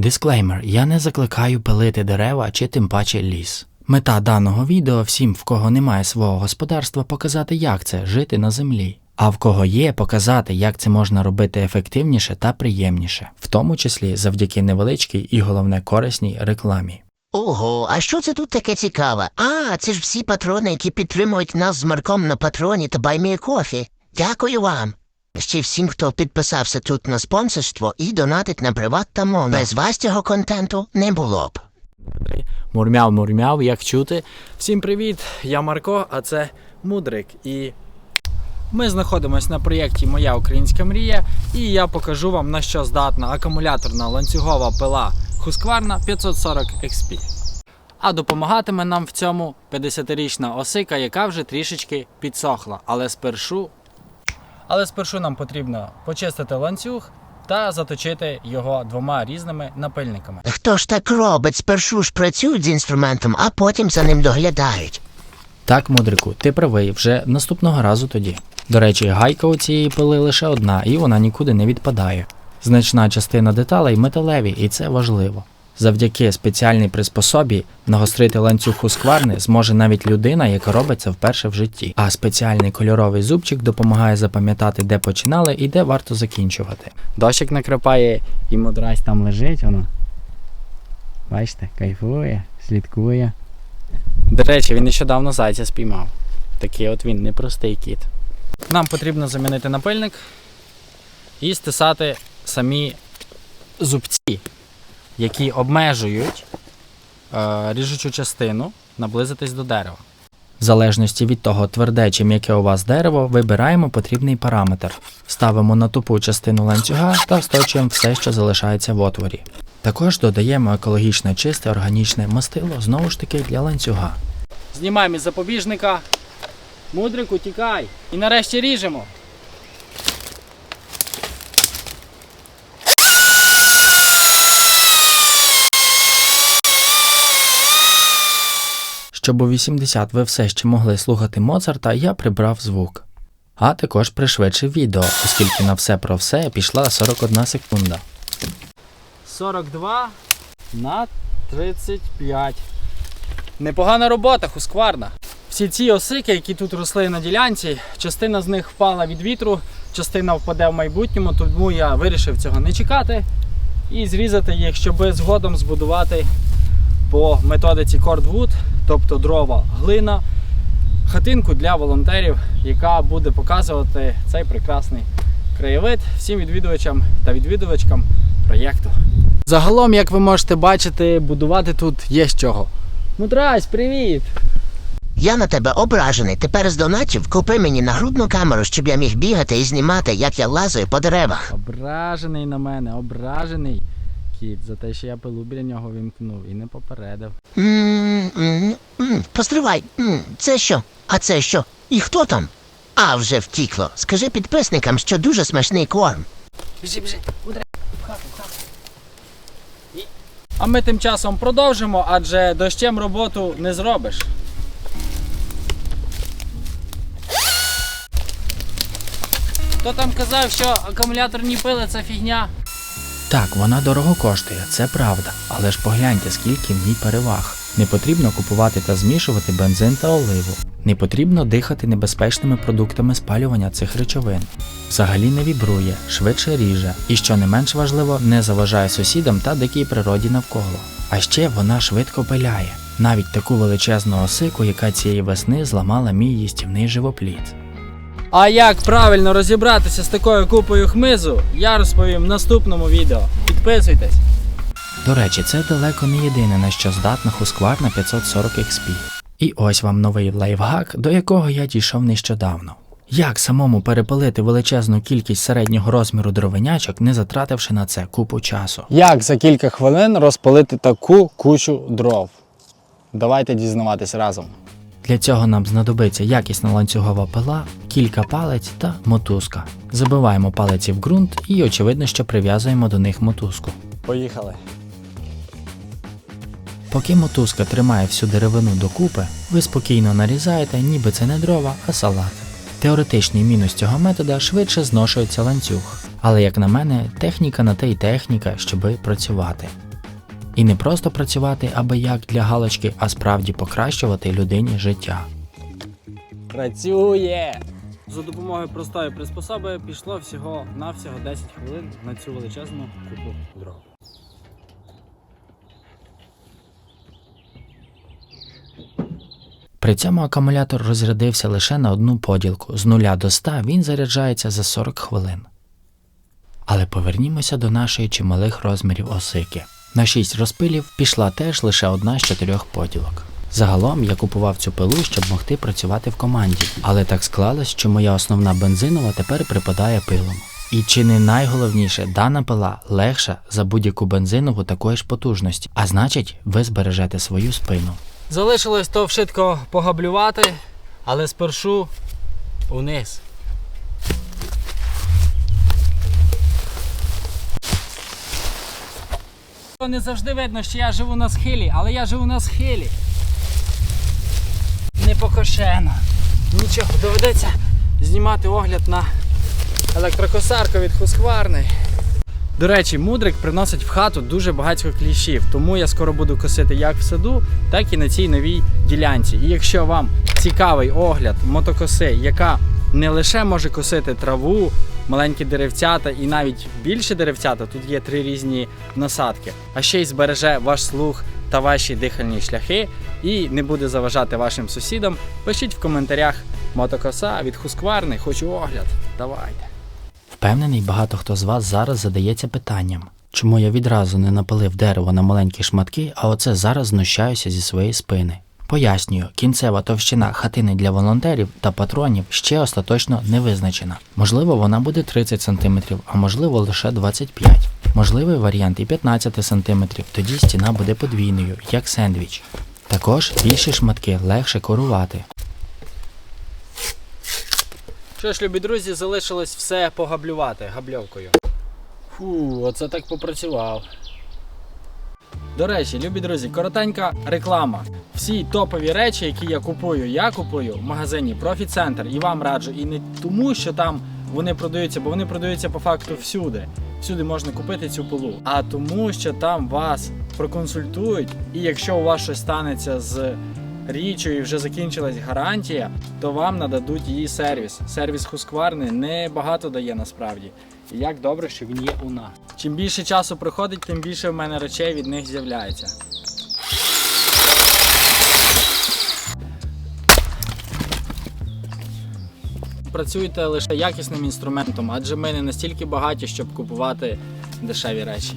Дисклеймер: я не закликаю пилити дерева чи тим паче ліс. Мета даного відео всім, в кого немає свого господарства, показати, як це жити на землі. А в кого є, показати, як це можна робити ефективніше та приємніше, в тому числі завдяки невеличкій і головне корисній рекламі. Ого, а що це тут таке цікаве? А, це ж всі патрони, які підтримують нас з Марком на патроні та баймі кофі. Дякую вам. Ще всім, хто підписався тут на спонсорство і донатить на приват та моно. Без вас цього контенту не було б. Мурмяв, мурмяв, як чути. Всім привіт! Я Марко, а це Мудрик. І ми знаходимося на проєкті Моя українська мрія, і я покажу вам на що здатна акумуляторна ланцюгова пила Husqvarna 540 XP. А допомагатиме нам в цьому 50-річна осика, яка вже трішечки підсохла. Але спершу, але спершу нам потрібно почистити ланцюг та заточити його двома різними напильниками. Хто ж так робить? Спершу ж працюють з інструментом, а потім за ним доглядають. Так, мудрику, ти правий, вже наступного разу тоді. До речі, гайка у цієї пили лише одна, і вона нікуди не відпадає. Значна частина деталей металеві, і це важливо. Завдяки спеціальній приспособі нагострити ланцюг Husqvarna зможе навіть людина, яка робить це вперше в житті. А спеціальний кольоровий зубчик допомагає запам'ятати, де починали і де варто закінчувати. Дощик накрапає і мудразь там лежить, воно. Бачите, кайфує, слідкує. До речі, він нещодавно зайця спіймав. Такий от він непростий кіт. Нам потрібно замінити напильник і стисати самі зубці, які обмежують е, ріжучу частину наблизитись до дерева. В залежності від того, тверде чи м'яке у вас дерево, вибираємо потрібний параметр, ставимо на тупу частину ланцюга та сточуємо все, що залишається в отворі. Також додаємо екологічно чисте органічне мастило, знову ж таки для ланцюга. Знімаємо із запобіжника. Мудрику, тікай. І нарешті ріжемо. У 80 ви все ще могли слухати Моцарта, я прибрав звук. А також пришвидшив відео, оскільки на все про все пішла 41 секунда. 42 на 35. Непогана робота, хускварна. Всі ці осики, які тут росли на ділянці, частина з них впала від вітру, частина впаде в майбутньому, тому я вирішив цього не чекати і зрізати їх, щоб згодом збудувати по методиці Cordwood, тобто дрова, глина, хатинку для волонтерів, яка буде показувати цей прекрасний краєвид всім відвідувачам та відвідувачкам проєкту. Загалом, як ви можете бачити, будувати тут є з чого. Мудрась, привіт! Я на тебе ображений. Тепер з донатів купи мені нагрудну камеру, щоб я міг бігати і знімати, як я лазаю по деревах. Ображений на мене, ображений кіт за те, що я пилу біля нього вімкнув і не попередив. Постривай, це що? А це що? І хто там? А, вже втікло. Скажи підписникам, що дуже смачний корм. Біжи, біжи, мудре, в хату, в хату. А ми тим часом продовжимо, адже дощем роботу не зробиш. Хто там казав, що акумуляторні пили це фігня? Так, вона дорого коштує, це правда. Але ж погляньте, скільки в ній переваг. Не потрібно купувати та змішувати бензин та оливу. Не потрібно дихати небезпечними продуктами спалювання цих речовин. Взагалі не вібрує, швидше ріже, і що не менш важливо, не заважає сусідам та дикій природі навколо. А ще вона швидко пиляє, навіть таку величезну осику, яка цієї весни зламала мій їстівний живопліт. А як правильно розібратися з такою купою хмизу, я розповім в наступному відео. Підписуйтесь. До речі, це далеко не єдине, на що здатна Husqvarna 540 XP. І ось вам новий лайфхак, до якого я дійшов нещодавно. Як самому перепилити величезну кількість середнього розміру дровинячок, не затративши на це купу часу? Як за кілька хвилин розпалити таку кучу дров? Давайте дізнаватись разом. Для цього нам знадобиться якісна ланцюгова пила, кілька палець та мотузка. Забиваємо палиці в ґрунт і очевидно, що прив'язуємо до них мотузку. Поїхали. Поки мотузка тримає всю деревину докупи, ви спокійно нарізаєте, ніби це не дрова, а салат. Теоретичний мінус цього метода швидше зношується ланцюг, але як на мене, техніка на те й техніка, щоби працювати. І не просто працювати аби як для галочки, а справді покращувати людині життя. Працює! За допомогою простої приспособи пішло всього навсього 10 хвилин на цю величезну купу дров. При цьому акумулятор розрядився лише на одну поділку. З 0 до 100 він заряджається за 40 хвилин. Але повернімося до нашої чималих розмірів осики. На 6 розпилів пішла теж лише одна з чотирьох поділок. Загалом я купував цю пилу, щоб могти працювати в команді, але так склалось, що моя основна бензинова тепер припадає пилом. І чи не найголовніше, дана пила легша за будь-яку бензинову такої ж потужності, а значить, ви збережете свою спину. Залишилось то вшитко погаблювати, але спершу униз. Не завжди видно, що я живу на схилі, але я живу на схилі. Не покошено. Нічого, доведеться знімати огляд на електрокосарку від Husqvarna. До речі, мудрик приносить в хату дуже багато кліщів, тому я скоро буду косити як в саду, так і на цій новій ділянці. І якщо вам цікавий огляд мотокоси, яка не лише може косити траву, маленькі деревцята і навіть більше деревцята, тут є три різні насадки, а ще й збереже ваш слух та ваші дихальні шляхи і не буде заважати вашим сусідам, пишіть в коментарях мотокоса від Husqvarna, хочу огляд. Давайте. Впевнений, багато хто з вас зараз задається питанням, чому я відразу не напилив дерево на маленькі шматки, а оце зараз знущаюся зі своєї спини. Пояснюю, кінцева товщина хатини для волонтерів та патронів ще остаточно не визначена. Можливо, вона буде 30 см, а можливо лише 25 Можливий варіант і 15 см, тоді стіна буде подвійною, як сендвіч. Також більші шматки легше корувати. Що ж, любі друзі, залишилось все погаблювати габльовкою. Фу, оце так попрацював. До речі, любі друзі, коротенька реклама. Всі топові речі, які я купую, я купую в магазині Center і вам раджу. І не тому, що там вони продаються, бо вони продаються по факту всюди. Всюди можна купити цю пилу. А тому, що там вас проконсультують, і якщо у вас щось станеться з річчю і вже закінчилась гарантія, то вам нададуть її сервіс. Сервіс Husqvarna не багато дає насправді. Як добре, що він є у нас. Чим більше часу проходить, тим більше в мене речей від них з'являється. Працюйте лише якісним інструментом, адже ми не настільки багаті, щоб купувати дешеві речі.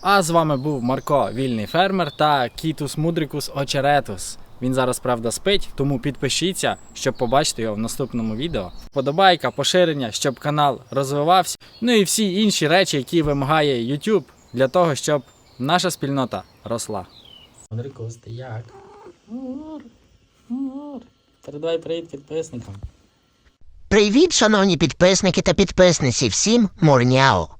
А з вами був Марко, вільний фермер та Кітус Мудрикус Очеретус. Він зараз, правда, спить, тому підпишіться, щоб побачити його в наступному відео. Подобайка, поширення, щоб канал розвивався. Ну і всі інші речі, які вимагає YouTube для того, щоб наша спільнота росла. Мудрикус, ти як? Мур, мур. Передай привіт підписникам. Привіт, шановні підписники та підписниці, всім мурняо!